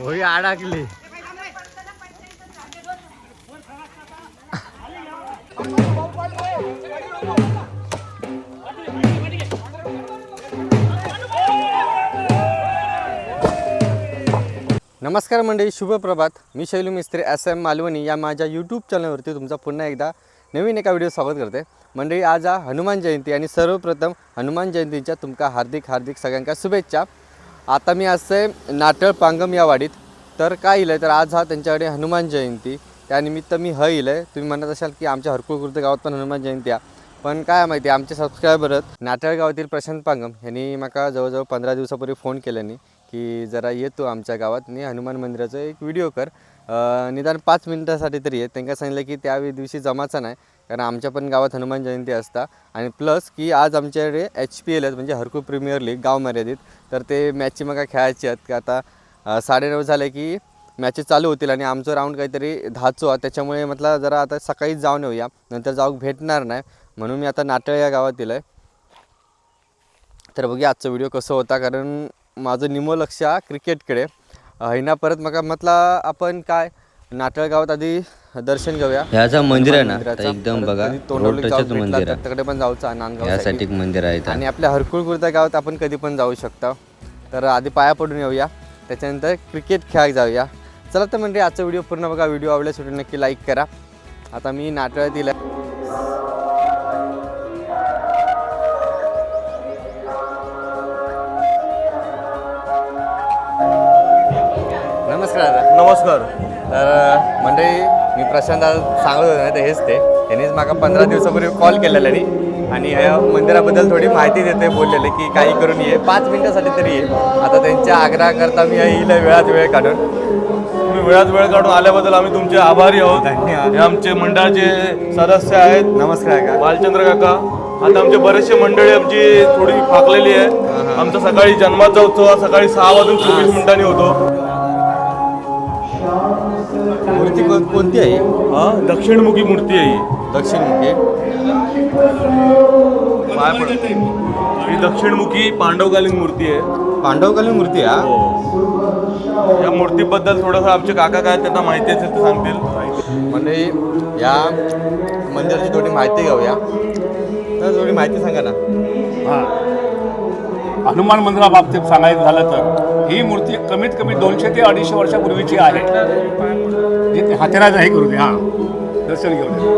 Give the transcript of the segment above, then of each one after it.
होई अडकली. नमस्कार मंडळी शुभप्रभात मी शैलू मिस्त्री एस एम मालवणी या माझ्या यूट्यूब चॅनलवरती तुमचा पुन्हा एकदा नवीन एका व्हिडिओ स्वागत करते. मंडळी आज हा हनुमान जयंती आणि सर्वप्रथम हनुमान जयंतीच्या तुमका हार्दिक हार्दिक सगळ्यांका शुभेच्छा. आता मी असं आहे नाटळ पांगम या वाडीत. तर काय इलं आहे तर आज हा त्यांच्याकडे हनुमान जयंती. त्यानिमित्त मी ह इलं तुम्ही म्हणत असाल की आमच्या हरकुळ गावात पण हनुमान जयंती आहे. पण काय माहिती आमचे सबस्क्रायबर आहेत नाटळ गावातील प्रशांत पांगम यांनी माका जवळजवळ पंधरा दिवसापूर्वी फोन केल्याने की जरा येतो आमच्या गावात आणि हनुमान मंदिराचा एक व्हिडिओ कर. निदान पाच मिनिटासाठी तरी आहे त्यांना सांगितलं की त्या दिवशी जमाचा नाही. कारण आमच्या पण गावात हनुमान जयंती असता. आणि प्लस की आज आमच्याकडे एच पी एल आहेत म्हणजे हरकू प्रीमियर लीग गाव मर्यादित. तर ते मॅचची मग खेळायची आहेत की आता साडेनऊ झाले की मॅचेस चालू होतील आणि आमचं राऊंड काहीतरी दहाचो त्याच्यामुळे म्हटलं जरा आता सकाळीच जाऊन येऊया. नंतर जाऊ भेटणार नाही. म्हणून मी आता नाटळ या गावात येलं आहे. तर बघूया आजचा व्हिडिओ कसं होता कारण माझं निमो लक्ष क्रिकेटकडे हिना परत मग म्हटला आपण काय नाटळ गावात आधी दर्शन घेऊया. ह्याचं मंदिर आहे ना एकदम बघा रोड टचच मंदिर आहे. तिकडे पण जाऊचा नांदगाव यासाठी एक मंदिर आहे इथं. आणि आपल्या हरकुळ गुर्दा गावात आपण कधी पण जाऊ शकता. तर आधी पाया पडून येऊया. त्याच्यानंतर क्रिकेट खेळायला जाऊया. चला तर म्हणजे आजचा व्हिडिओ पूर्ण बघा. व्हिडिओ आवडल्यास व्हिडिओ नक्की लाईक करा. आता मी नाटळात दिलं नमस्कार नमस्कार. तर मंडळी मी प्रशांत सांगत होतो ना ते हेच ते. त्यांनीच माका पंधरा दिवसापूर्वी कॉल केलेला आणि आणि या मंदिराबद्दल थोडी माहिती देते बोललेले की काही करून ये. पाच मिनिटासाठी तरी ये. आता त्यांच्या आग्रहाकरता मी येईल वेळात वेळ काढून. तुम्ही वेळात वेळ काढून आल्याबद्दल आम्ही तुमचे आभारी आहोत. धन्यवाद. हे आमचे मंडळाचे सदस्य आहेत. नमस्कार का बालचंद्र काका. आता आमचे बरेचसे मंडळी आमची थोडी फाकलेली आहे. आमचा सकाळी जन्माचा उत्सव सकाळी सहा वाजून चोवीस मिनिटांनी होतो. कोणती आहे? हा दक्षिणमुखी मूर्ती आहे ही. दक्षिणमुखी. पाय पड. ही दक्षिणमुखी पांडवकालीन मूर्ती आहे. पांडवकालीन मूर्ती हा? या मूर्तीबद्दल थोडंसं आमचे काका काय त्यांना माहिती असेल ते सांगतील. मंडळी या मंदिराची थोडी माहिती घेऊया. तर थोडी माहिती सांगा ना. हां. हनुमान मंदिराबाबतीत सांगायचं झालं तर ही मूर्ती कमीत कमी दोनशे ते अडीचशे वर्षापूर्वीची आहे. जिथे हातेराचं हे करू दे हां. दर्शन घेऊ दे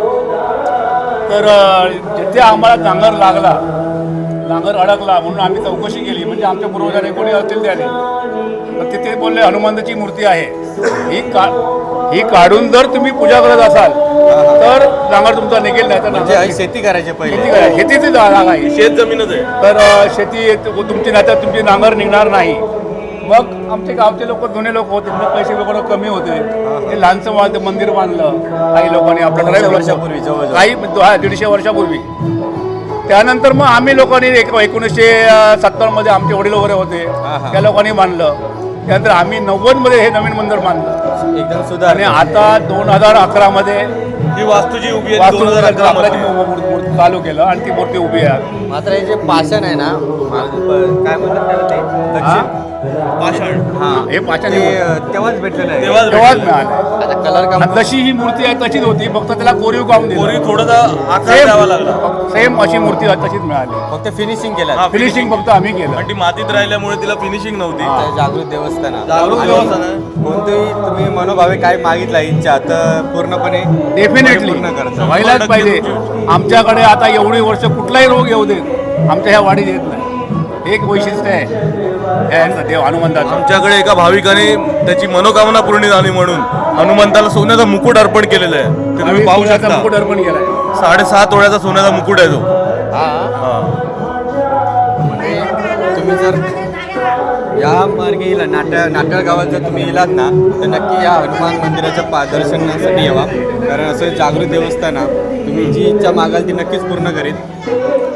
तर जिथे आम्हाला नांगर लागला नांगर अडकला म्हणून आम्ही चौकशी केली म्हणजे आमच्या पूर्वजांनी कोणी असतील त्याने. तर तिथे बोलले हनुमानची मूर्ती आहे. ही का ही काढून जर तुम्ही पूजा करत असाल तर नांगर तुमचा निघेल नाही तर म्हणजे नांगर आई शेती करायची पहिले. शेती करायची. शेतीची जागा आहे. शेत जमीनच आहे. तर अ, शेती तुमची नाही तर तुमची नांगर निघणार नाही. मग आमचे गावचे लोक जुने लोक होते. त्यांना पैसे वगैरे कमी होते. ते लहानसं वा- ते मंदिर बांधलं. काही लोकांनी आपलं दोनशे ठराविक वर्षापूर्वी जवळजवळ. काही हा, दीडशे वर्षापूर्वी. त्यानंतर मग आम्ही लोकांनी एक एकोणीसशे सत्तरमध्ये आमचे वडील वगैरे होते. हा. त्या लोकांनी बांधलं. त्यानंतर आम्ही नव्वदमध्ये हे नवीन मंदिर बांधलं. एकदम आणि सुधार आता दोन हजार अकरामध्ये ही वास्तू जी उभी आहे दोन हजार अकरा मूर्ती चालू केलं आणि ती मूर्ती उभी आहे. मात्र हे जे पाषाण आहे ना मा- काय म्हणतात त्याला ते? दक्षिण. पाषाण हा. हे पाषाण अं, तेव्हाच भेटलेलं आहे. तेव्हाच तेव्हाच भेटलं. मिळालं. आता कलर आणि काम जशी ही मूर्ती आहे तशीच होती. फक्त त्याला कोरीव काम कोरी दिलं थोडासा आकार द्यावा लागला. सेम अशी मूर्ती आहे तशीच मिळाली. फक्त फिनिशिंग केलं. हा, फिनिशिंग फक्त आम्ही केलं. पण ती मातीत राहिल्यामुळे तिला फिनिशिंग नव्हती. ते जागृत देवस्थान. आहे. जागृत आणि देवस्थान आहे. कोणतेही तुम्ही मनोभावे काय मागितला इच्छा तर पूर्णपणे डेफिनेटली पूर्ण करतो. व्हायलाच पाहिजे. आमच्याकडे आता एवढी वर्ष कुठलाही रोग येऊ देत. आमच्या ह्या वाडीत येत नाही. एक वैशिष्ट्य आहे. देव हनुमंताचं. आमच्याकडे एका भाविकाने त्याची मनोकामना पूर्ण झाली म्हणून हनुमंताला सोन्याचा मुकुट अर्पण केलेला आहे. ते तुम्ही पाहू शकता. मुकुट अर्पण केलाय. साडेसहा तोळ्याचा सोन्याचा मुकुट आहे तो. हा? हा. म्हणजे तुम्ही जर या मार्गे येला नाट्य गावात जर तुम्ही येलात ना तर नक्की या हनुमान मंदिराच्या पा दर्शनासाठी यावा. कारण असं जागृत देवस्थान आहे. तुम्ही जी इच्छा मागाल ती नक्कीच पूर्ण करीत.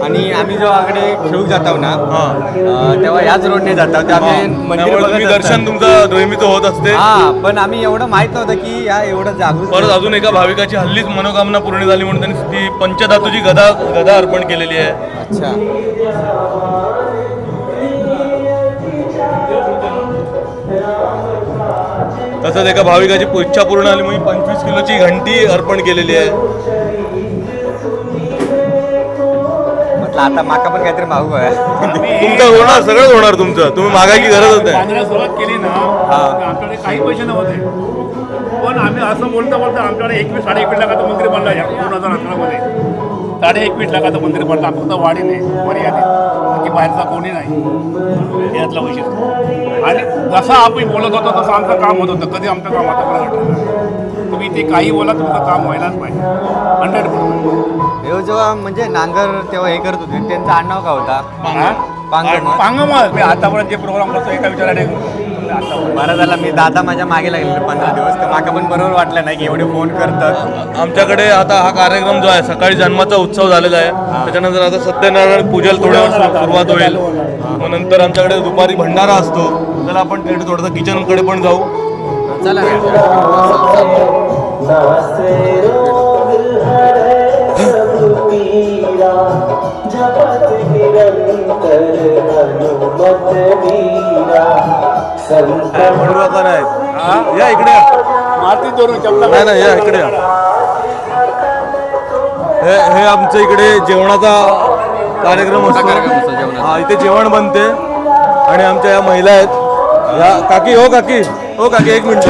आणि आम्ही जेव्हा आकडे खेळूक जातो ना. अं, तेव्हा याच रोडने जातो. मंदिर त्यामुळे तुम्ही दर्शन. तुमचं नेहमीचं होत असते. हा पण आम्ही एवढं माहीत नव्हतं की या एवढं जागृत परत अजून एका भाविकाची हल्लीच मनोकामना पूर्ण झाली म्हणून त्यांनी ती पंचधातूची गदा गदा अर्पण केलेली आहे. अच्छा. तसंच एका भाविकाची पु- इच्छा पूर्ण झाली म्हणून पंचवीस किलोची घंटी अर्पण केलेली आहे. म्हटलं आता माका पण काहीतरी मागू आहे. तुमचं होणार सगळंच होणार तुमचं. तुम्ही मागायची गरजच नाही. बांधायला सुरुवात केली ना तर आमच्याकडे काही पैसे नव्हते. पण आम्ही असं बोलता बोलता आमच्याकडे एकवीस साडे एकवीस लाखाचं मंदिर बनलं या दोन हजार अकरामध्ये साडे एकवीस लाखाचं मंदिर बनलं. फक्त वाढीने मर्यादित. बाकी बाहेरचा कोणी नाही. यातला वैशिष्ट्य आणि जसं आपण बोलत होतो तसं आमचं काम होत होतं. कधी आमचं काम आतापर्यंत नाही. तुम्ही ते काही बोला तुमचं काम व्हायलाच पाहिजे. हंड्रेड पर्सेंट हे जेव्हा म्हणजे नांगर तेव्हा हे करत होते त्यांचं आडनाव काय होता? पांगमल मी आतापर्यंत जे प्रोग्राम करतो एका विचाराने आता बरं झालं मी दादा माझ्या मागे लागले पंधरा दिवस तर माका पण बरोबर वाटलं नाही की एवढे फोन करतात. आमच्याकडे आता हा कार्यक्रम जो आहे सकाळी जन्माचा उत्सव झालेला आहे. त्याच्यानंतर आता सत्यनारायण पूजल थोड्या सुरुवात होईल. मग नंतर आमच्याकडे दुपारी भंडारा असतो. तर आपण थेट थोडंसं किचनकडे पण जाऊ. चला. या इकडे चपला नाही नाही या इकडे या. हे हे आमच्या इकडे जेवणाचा कार्यक्रम कार्यक्रम असतो. हा इथे जेवण बनते. आणि आमच्या या महिला आहेत. या काकी हो काकी हो काकी एक मिनिट.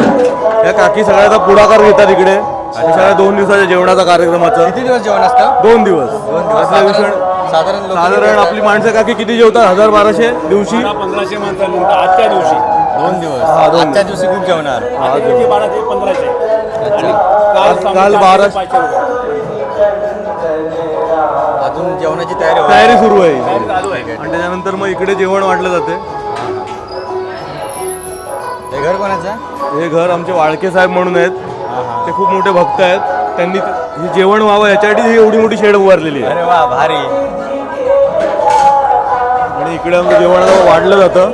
या काकी सगळ्याचा पुढाकार घेतात इकडे. आणि सगळ्या दोन दिवसाच्या जेवणाचा कार्यक्रमाचा. किती दिवस जेवण असतं? दोन दिवस. दोन दिवस. साधारण लोकं आपली माणसं काकी किती जेवतात? हजार बाराशे दिवशी? बारा पंधराशे माणसानंतर आजच्या दिवशी. दोन दिवस. हा, दोन आजच्या दिवशी खूप जेवणार. आजच्या दिवशी बाराशे पंधराशे. आणि काल आज- साडे काल चारशे बारा- पाचशे रुपये. अजून जेवणाची तयारी होईल. तयारी सुरू आहे. तयारी चालू आहे. आणि त्याच्यानंतर मग इकडे जेवण वाटलं जाते. हे घर कोणाचं? हे घर आमचे वाळके साहेब म्हणून आहेत. ते खूप मोठे भक्त आहेत. त्यांनी हे जेवण व्हावं याच्यासाठी ही एवढी मोठी शेड उभारलेली आहे. अरे वा भारी. इकडे आमचं जेवण आता वाढलं जातं.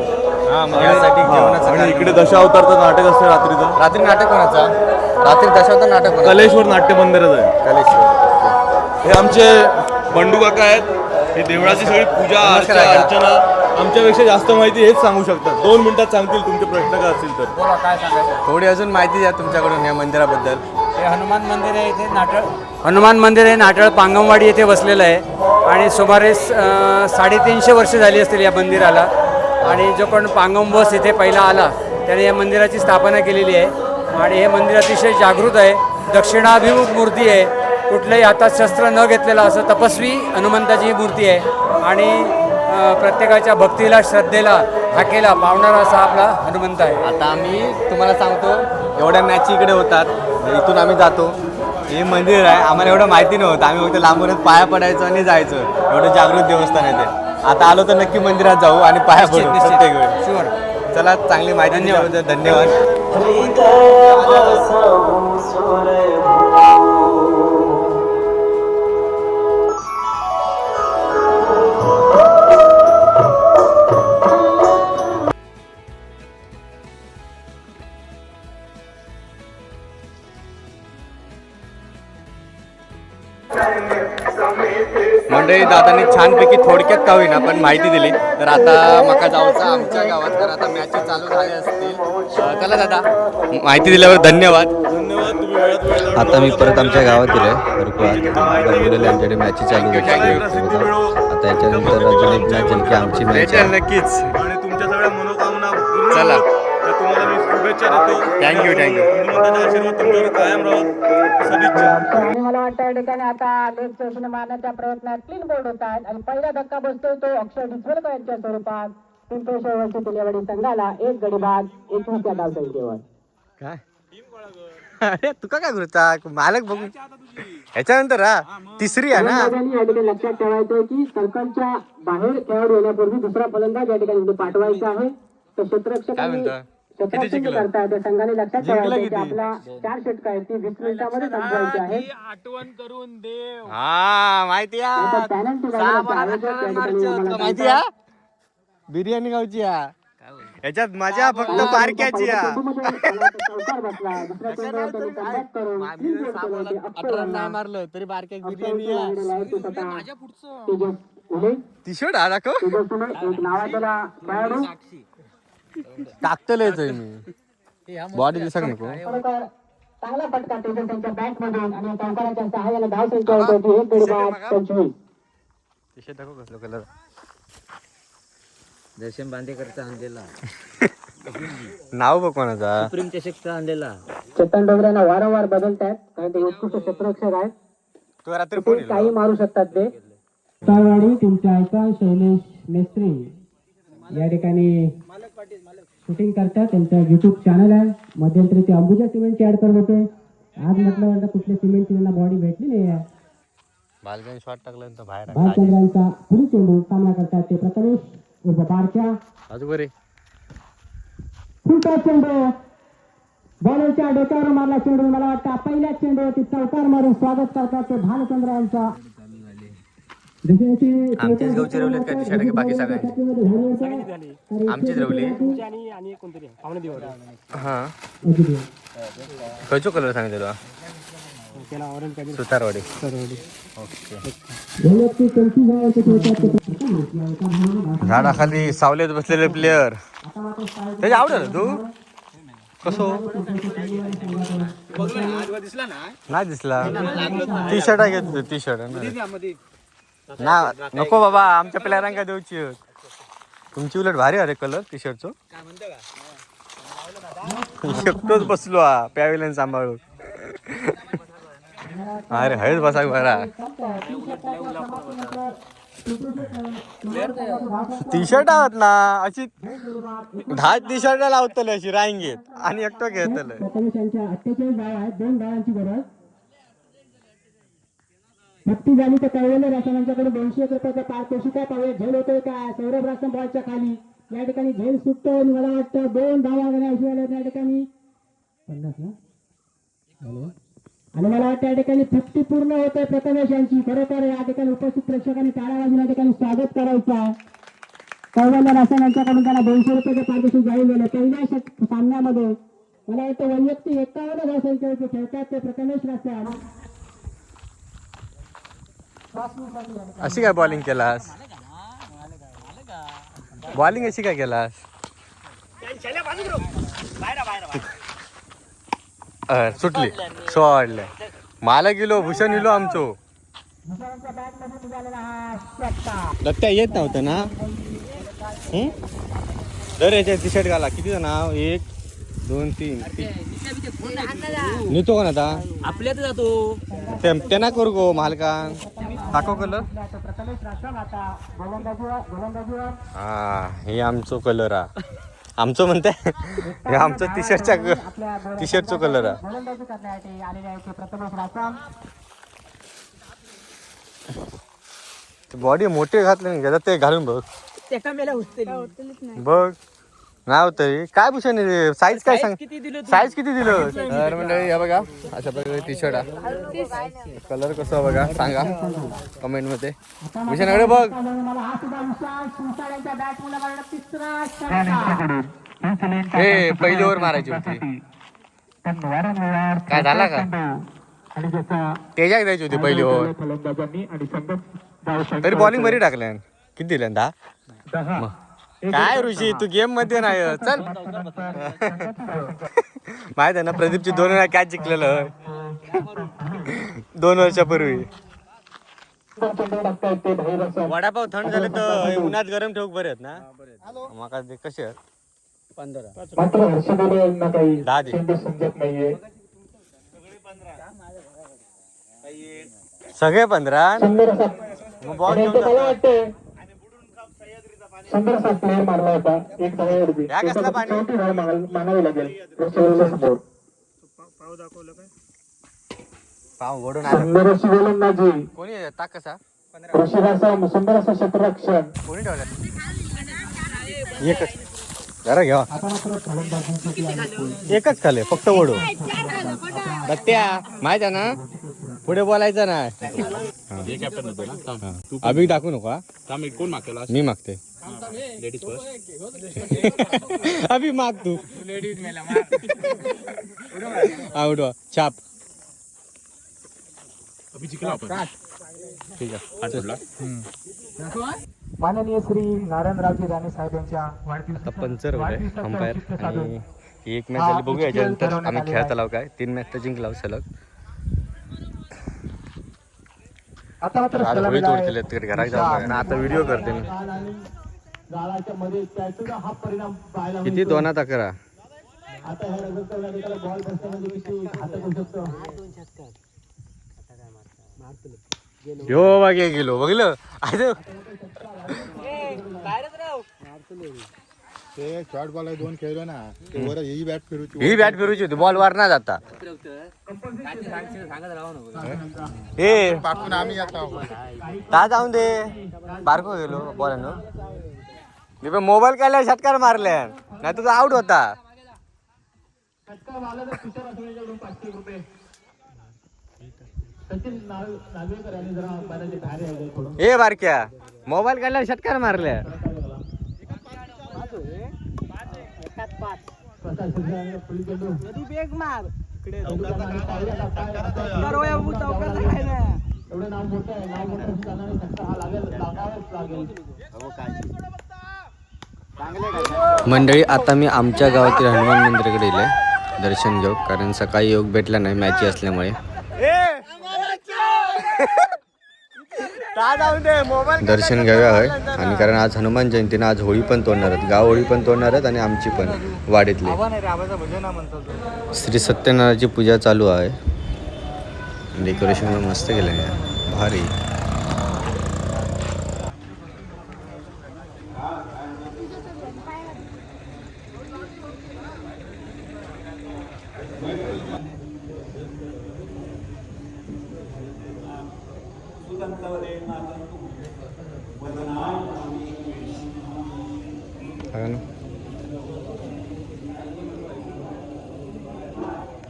हा मग यासाठी जेवणाचं आणि कार्यक्रम. इकडे दशावतारचं नाटक असते रात्रीचं. रात्री नाटक कोणाचा? रात्री दशावतार नाटक कोणाचं? कलेश्वर नाट्य मंदिरात आहे. कलेश्वर हे आमचे बंडू काका आहेत. हे देवळाची सगळी पूजा नमस्कार अर्चा काका. अर्चना. आमच्यापेक्षा जास्त माहिती हेच सांगू शकतात. दोन मिनिटात सांगतील तुमचे प्रश्न काय असतील तर. थोडी अजून माहिती द्या तुमच्याकडून या मंदिराबद्दल. हे हनुमान मंदिर आहे इथे नाटळ हनुमान मंदिर हे नाटळ पांगमवाडी येथे वसलेलं आहे. आणि सुमारे स- साडेतीनशे वर्ष झाली असतील या मंदिराला. आणि जो कोण पांगम बस इथे पहिला आला त्याने या मंदिराची स्थापना केलेली आहे. आणि हे मंदिर अतिशय जागृत आहे दक्षिणाभिमुख मूर्ती आहे. कुठलंही हातात शस्त्र न घेतलेलं असं तपस्वी हनुमंताची ही मूर्ती आहे. आणि प्रत्येकाच्या भक्तीला श्रद्धेला हाकेला पावणारा असा आपला हनुमंत आहे. आता आम्ही तुम्हाला सांगतो एवढ्या मॅच इकडे होतात इथून आम्ही जातो. हे मंदिर आहे आम्हाला एवढं माहिती नव्हतं. आम्ही फक्त लांबूनच पाया पडायचो आणि जायचो. एवढं जागृत देवस्थान आहे ते. आता आलो तर नक्की मंदिरात जाऊ आणि पाया पडू निश्चित. प्रत्येक वेळी. शुअर चला चांगली माहिती दिल्याबद्दल धन्यवाद. दादांनी छानपैकी थोडक्यात का होईना पण माहिती दिली. तर आता मका जाऊचा आमच्या गावात तर आता मॅचेस चालू झाले असतील. चला दादा. माहिती दिल्यावर धन्यवाद. धन्यवाद आता मी परत आमच्या गावात गेलोय रुकवात गणपतीला आमच्याकडे मॅची चालू आता याच्यानंतर अजून एक मॅच की आमची मॅच आहे. नक्कीच आणि तुमच्या सगळ्या मनोकामना पूर्ण चला. शुभेच्छा देतो. Thank you, thank you. हनुमंताचा आशीर्वाद तुमच्यावर कायम राहत सदिच्छा आणि मला वाटतं या ठिकाणी आता लेग मारण्याच्या प्रयत्नात क्लीन बोर्ड होत आहेत. आणि पहिला धक्का बसतोय तो अक्षर डिचवलकर यांच्या स्वरूपात. पिंपळेश्वर वर्षी दिलेवाडी संघाला एक गडी बाद एकवीसच्या काय? अरे तुका काय करता मालक बघू. ह्याच्यानंतर हा तिसरी आहे ना? फलंदाजांनी या ठिकाणी लक्षात ठेवायचं की सर्कलच्या बाहेर खेळाडू येण्यापूर्वी दुसरा फलंदाज या ठिकाणी इथे पाठवायचा आहे. तर काय क्षेत्ररक्षकांनी म्हणता? संघाने लक्षात ठेवायचं? आपला चार षटका आहेत ती वीस मिनिटांमध्ये संपवायची आहे हा माहिती आता आहे penalty सहा झाल्यानंतर बारा आयोजक या रन ठिकाणी मारचे आम्हाला होतं, माहिती बिर्याणी गावची हा ह्याच्यात मजा फक्त हा करून नाही रनला. मारलं तरी अक्षर बिर्याणी. टी शर्ट हा दाखव खेळाडू टाकतलेच आहे मी. बॉडी दिसक नको. खरोखर चांगला फटका टेबल त्यांच्या बॅट मधून आणि चौकाराच्या सहाय्याने धाव संख्या होत होती एक गडी बाद पंचवीस टी-शर्ट दाखव कसलो कलर दर्शन बांदेकरचा आणलेला. नाव बघ कोणाचा. सुप्रीम चषकचा आणलेला. चेतन डोगऱ्यांना वारंवार बदलतात कारण ते उत्कृष्ट क्षेत्ररक्षक आहेत. तू रात्री ते काही मारू शकतात ते. ताळवाडी तुमच्या ऐका शैलेश मेस्त्री. या ठिकाणी शूटिंग करतात. त्यांचा युट्यूब चॅनल आहे. मध्यंतरी ते अंबुजा सिमेंटची ऍड करत होते. आज म्हटलं कुठल्या सिमेंटची त्यांना बॉडी भेटली नाही आहे. बालगण शॉट टाकल्यानंतर बाहेर आला. भालचंद्रांचा पुढील चेंडू सामना करतात ते प्रथमेश उर्फ बारच्या चेंडू. बॉलरच्या डोक्यावर मारला चेंडू. मला वाटतं पहिल्याच चेंडूवरती चौकार मारून स्वागत करतात ते भालचंद्र आमचेच गावचे रवलेत का? टी-शर्ट की बाकी सगळ्यांचे आमचीच रवली. हा. खयचो कलर सांगितलो सुतारवाडी. झाडाखाली सावलेत बसलेले प्लेयर त्याच्या आवडेल तू? कसो? नाही दिसला टी शर्ट आहे घेत टी शर्ट ना नको बाबा आमच्या प्लेयरांका देऊची तुमची उलट भारी अरे कलर टी शर्टचो एकटोच बसलो हा पॅव्हिलियन सांभाळून. अरे हळद बसा बरा. टी शर्ट आहोत ना अशी दहा टी शर्ट लावतले अशी रांगेत आणि एकटो घेतले प्रथमेश यांच्या अठ्ठेचाळीस धाव आहेत दोन धावांची गरज भक्ती झाली तर कळलेले रासायनांच्याकडे दोनशे एक रुपयाचा पारितोषिका पाहूया झेल होतोय काय सौरभ रासन बॉलच्या खाली. या ठिकाणी झेल सुटतो आणि मला वाटतं दोन धावा गण्या या ठिकाणी. पन्नास ना? आणि मला वाटतं या ठिकाणी फिफ्टी पूर्ण होत आहे प्रथमेश यांची. खरोखर या ठिकाणी उपस्थित प्रेक्षकांनी टाळा वाजून या ठिकाणी स्वागत करायचं आहे. कौवल्य रासन यांच्याकडून त्याला दोनशे रुपयाचे पारितोषिक जाहीर झालं. पहिल्या सामन्यामध्ये मला वाटतं वैयक्तिक एकावन्न धावसंख्येवरती खेळतात ते प्रथमेश रासन अशी काय बॉलिंग केलास? बॉलिंग अशी काय केलास? अ, सुटली. सोडले. मला गेलो भूषण इलो आमचो. दत्त्या येत नव्हतं ना? दर याच्या टी शर्ट घाला. किती जण एक दोन तीन. नेतो कोण आता? आपल्यात जातो. ते ते ना करू गो मालकान. दाखव कलर हा हे आमचो कलर हा आमचो म्हणते हे आमचं टी आपल्या टी शर्टचो कलर हा रासन बॉडी मोठी घातली नाही घ्या ते घालून बघ. बघ. नाही होत काय भूषण साईज काय सांग साईज किती दिलं? तर मंडळी या बघा. अशा प्रकारे टी शर्ट कलर कसा बघा सांगा. कमेंटमध्ये. भूषणाकडे बघ. मला हा. हे पहिली ओव्हर मारायची होती. काय झाला का? तेजाक द्यायची होती पहिली ओव्हर. तरी बॉलिंग बरी टाकल्यान किती दिल्यान दहा? दहा. काय ऋषी तू गेममध्ये नाही चल. माहीत आहे ना प्रदीपची दोन वेळा कॅच जिंकलेलं दोन वर्षापूर्वी. वडापाव थंड झाले तर उन्हात गरम ठेवू बरे आहेत ना? मका ते कसे आहेत? पंधरा दहा दे. सगळे पंधरा? मग बॉल घेऊन इथे मला जातात. वाटतंय सुंदर असा प्लेअर मारला होता एक धाव्यावरती या कसला पाणी? चौथी धाव मागाल- मानावी लागेल समोर. पाव ओढून सुंदर अशी गोलंदाजी कोणी ताक कसा ऋषीराचा सुंदर असं क्षेत्ररक्षण कोणी ठेवलं? एकच. जरा घ्या. आता मात्र फलंदाजीसाठी एकच खाले फक्त ओढू दत्त्या माहीत आहे ना? पुढे बोलायचं नाही. अभि दाखवू नको? मी मागते अभि माग तू. हा उडवा छाप. ठीक आहे. माननीय श्री नारायणरावजी राणे साहेब यांच्या वाढदिवस पंचर होते अंपायर आणि ही एक मॅच झाली बघू याच्यानंतर. आम्ही खेळत आलो काय? तीन मॅच तर जिंकला सलग. आता मात्र घरात जाऊन. आता व्हिडिओ करते मी. मध्ये त्याचा हा परिणाम पाहायला किती दोनात अकरा आता ह्या रजत करण्यात बॉल म्हणजे किती घातक होऊ शकतो. यो बागे गेलो बघलं अरे ते शॉर्ट बॉल दोन खेळलो ना ते वर ही बॅट फिरूची ही बॅट फिरूची होती बॉल वर ना जाता ए. पाकून आम्ही आता ता जाऊन दे. बारको गेलो बॉल मी पण मोबाईल काढल्या षटकार मारल्या नाही तुझा आउट होता. ए बारक्या मोबाईल काढल्या षटकार मारल्या. एवढं नाव मोठं आहे. नाव मोठं हा लागेल. लागावाच लागेल. मंडळी आता मी आमच्या गावातील हनुमान मंदिराकडे येईल दर्शन घेऊ कारण सकाळी योग भेटला नाही मॅची असल्यामुळे. दर्शन घ्यावे आहे आणि कारण आज हनुमान जयंती ना आज होळी पण तोडणार आहेत गाव होळी पण तोडणार आहेत आणि आमची पण वाडीतली. श्री सत्यनारायणची पूजा चालू आहे. डेकोरेशन मस्त केलं भारी बघा ना.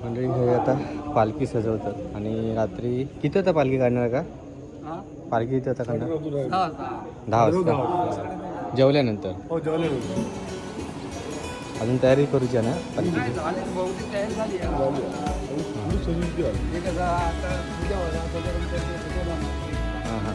मंडळी हे आता पालखी सजवतात. आणि रात्री किती होता पालखी काढणार का? पालखी किती होता काढणार? दहा वाजता. जेवल्यानंतर? हो जेवले अजून तयारी करूची आहे ना पालखीची? हां हां.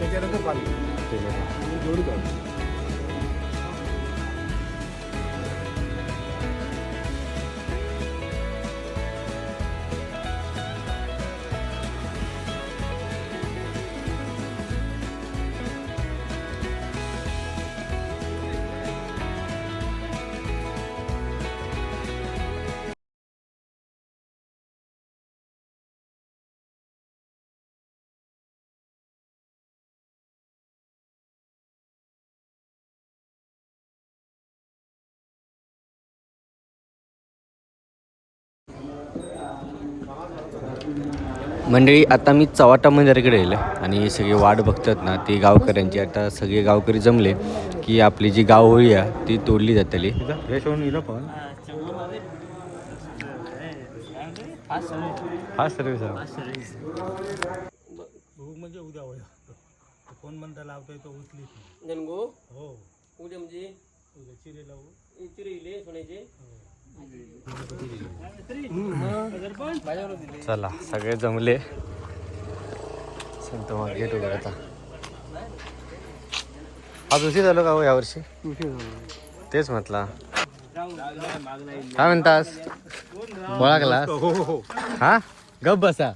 मंडळी आता मी चवाटा मंदिराकडे येईल आणि सगळे वाट बघतात ना ती गावकऱ्यांची. आता सगळे गावकरी जमले की आपली जी गाव होळी आहे ती तोडली जातली हा. सोन्याचे. चला सगळे जमले. संत मग गेट वगैरे आता. आज उशीर झालो का हो यावर्षी तेच म्हटला. काय म्हणतास? ओळखला हा? गप बसा.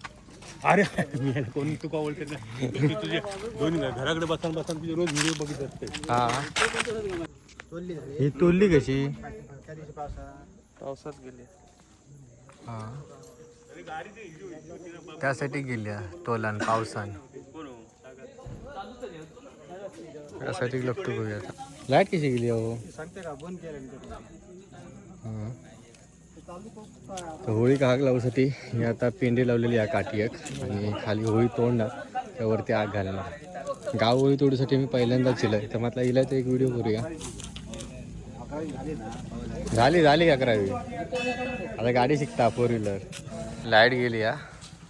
अरे मी याला कोणी तुका बोलते नाही तुझे दोन घराकडे बसान बसान तुझे रोज व्हिडिओ बघित असते हा. ही तोडली कशी? पावसात गेले. हा. त्यासाठी गेल्या तोलान पावसान. त्यासाठी लपतो बघूया लाइट कशी गेली अहो? हा. तर होळी काग लावसाठी ही आता पेंडे लावलेली आहे काठी एक आणि खाली होळी तोडणार त्यावरती आग घालणार गाव होळी तोडीसाठी मी पहिल्यांदाच चिलय तर म्हटलं हिला तर एक व्हिडिओ करूया. झाली झाली अकरावी? आता गाडी शिकता फोर व्हीलर लाइट गेली हा?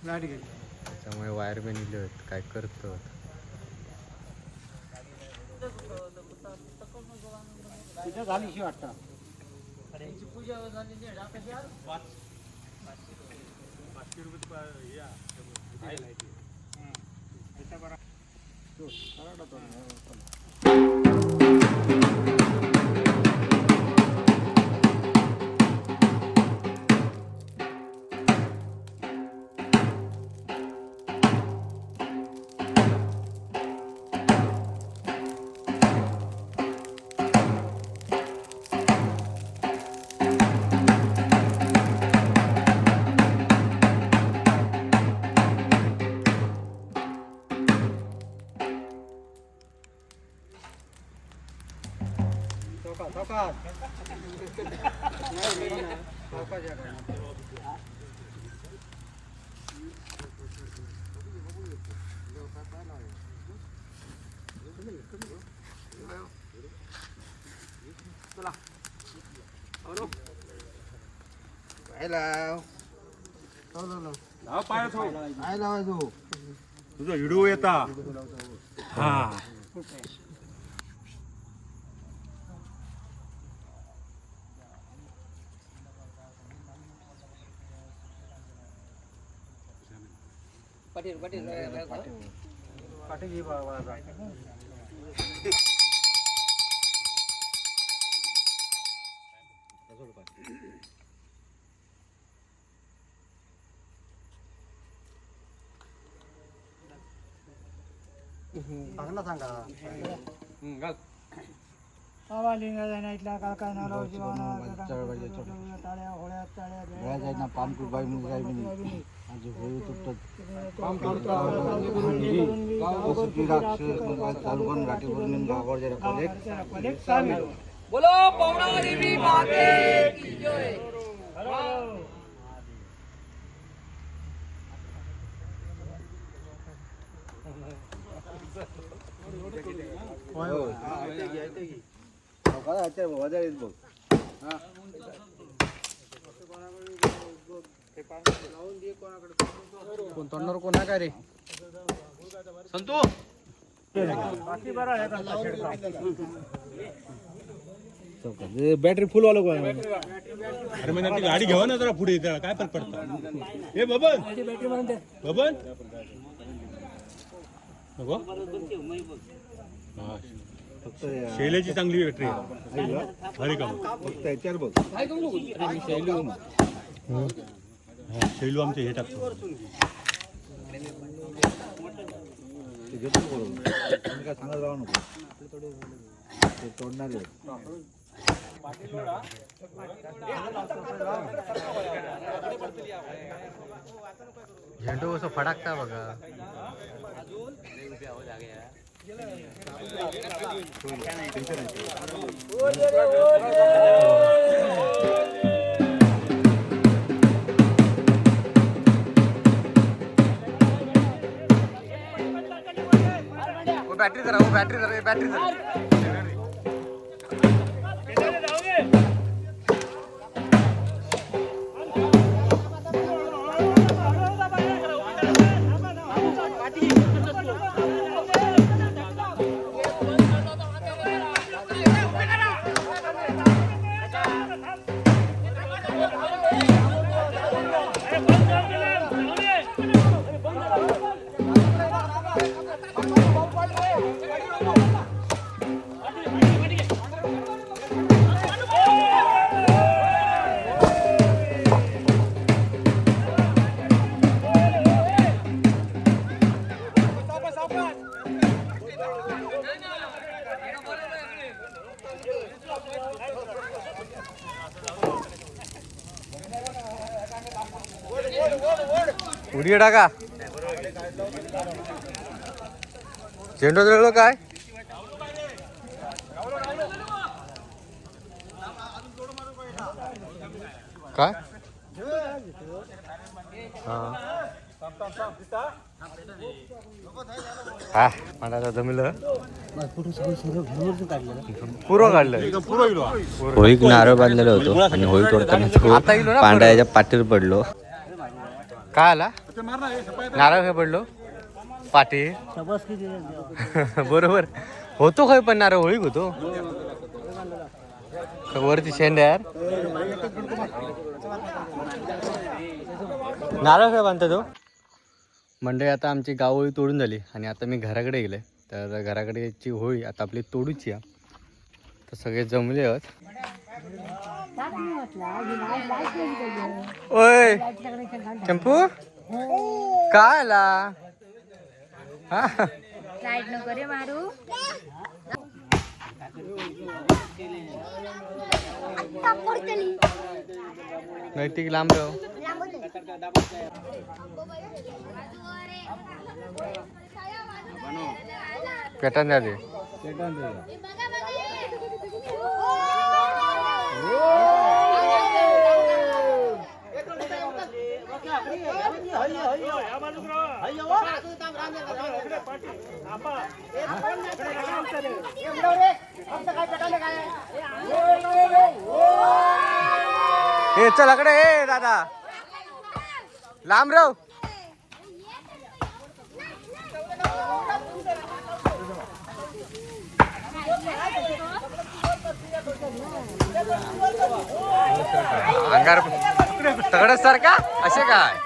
लाइट गेली. त्यामुळे वायरमॅन इले आहेत काय करतो तिथं झाली शी वाटतं तुझा व्हिडिओ येता. हा. పక్కన సంగా కాదు પાનકુભાઈ મુસાહેબની આજે હોય તો બોલો टाळ्या होळ्या टाळ्या कोण तोंडावर कोणा काय रे संतू बॅटरी फुल वाला अरे मी ती गाडी घेवा ना जरा पुढे त्याला काय फरक पडतं? हे बबन! बबन! नको हा. शैलेची चांगली बॅटरी आहे. भारी काम. फक्त याच्यावर बघ. शैलू आमचे हे टाकतो. झेंडू कसं फडाकता बघा. बॅटरी जरा बॅटरी जरा बॅटरी जरा. उडी टाका. झेंडू जळलो काय? काय? हा. मला जमिलं. पूर्व काढलं. होळीक नारळ बांधलेलो होतो आणि होळी तोडताना ना पांढऱ्याच्या पाठीवर पडलो. का आला? नारळ काय पडलो. पाटी. बरोबर. होतो काय पण नारळ होळी होतो. वरती शेंड यार नारळ काय बांधतो तो. मंडळी आता आमची गाव होळी तोडून झाली आणि आता मी घराकडे गेले तर घराकडेची होळी आता आपली तोडूची आहे. तर सगळे जमले आहेत. ओय चंपू काय आला हा लाइट नको रे मारू नैतिक लांब राहू पेटन द्या ते हे चल अकडे हे दादा. लांब राव अंगार तगड सर का? असे काय?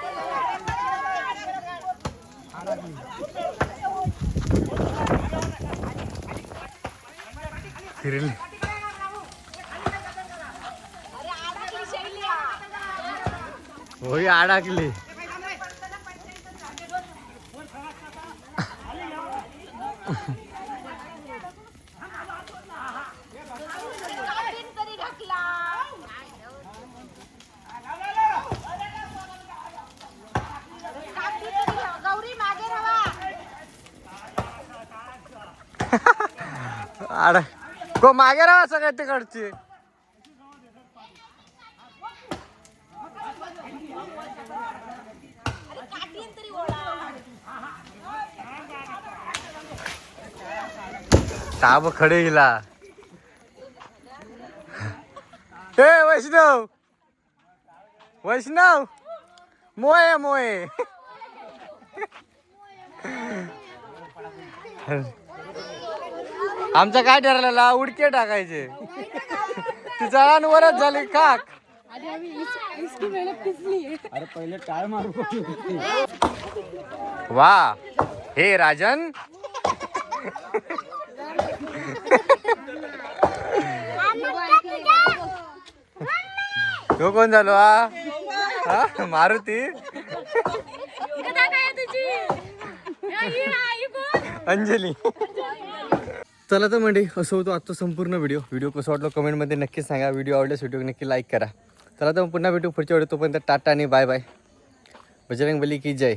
फिरली. होई अडकली गौरी मागे राहा अड को मागे राहा सगळ्या तिकडची. साब खडे हिला. ए वैष्णव. वैष्णव. मोये मोये. आमचा काय ठरलेला उडके टाकायचे. ती जळान वरच झाली खाक. वा. हे राजन. तो कोण झालो हा? हा? मारुती? अंजली. चला तर मंडळी असं होतो आजचा संपूर्ण व्हिडिओ व्हिडिओ कसं वाटलं कमेंटमध्ये नक्की सांगा. व्हिडिओ आवडल्यास व्हिडिओ नक्की लाईक करा. चला तर मग पुन्हा भेटू पुढच्या वेळी तोपर्यंत टाटा आणि बाय बाय बजरंग बली की जय.